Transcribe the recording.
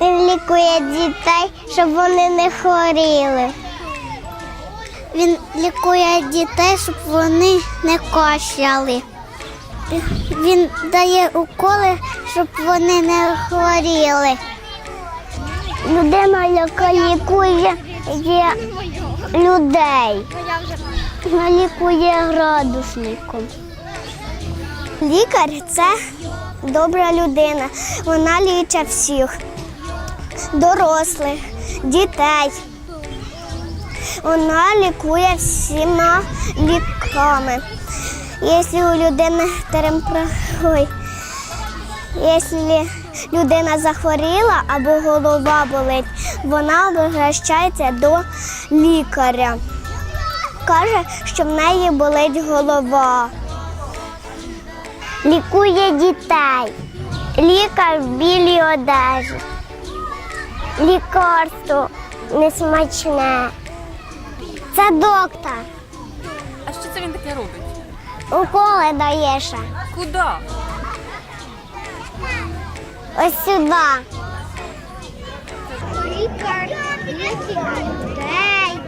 Він лікує дітей, щоб вони не хворіли. Він лікує дітей, щоб вони не кашляли. Він дає уколи, щоб вони не хворіли. Людина, яка лікує є людей, вона лікує градусником. Лікар це добра людина. Вона лічить всіх дорослих, дітей. Вона лікує всіма ліками. Якщо у людини температура, якщо людина захворіла або голова болить, вона обращається до лікаря. Каже, що в неї болить голова. Лікує дітей. Лікар в білій одежі. Лікарство несмачне. Це доктор. А що це він таке робить? Уколи дає ще. Куди? Ось сюди. Лікар лікує людей.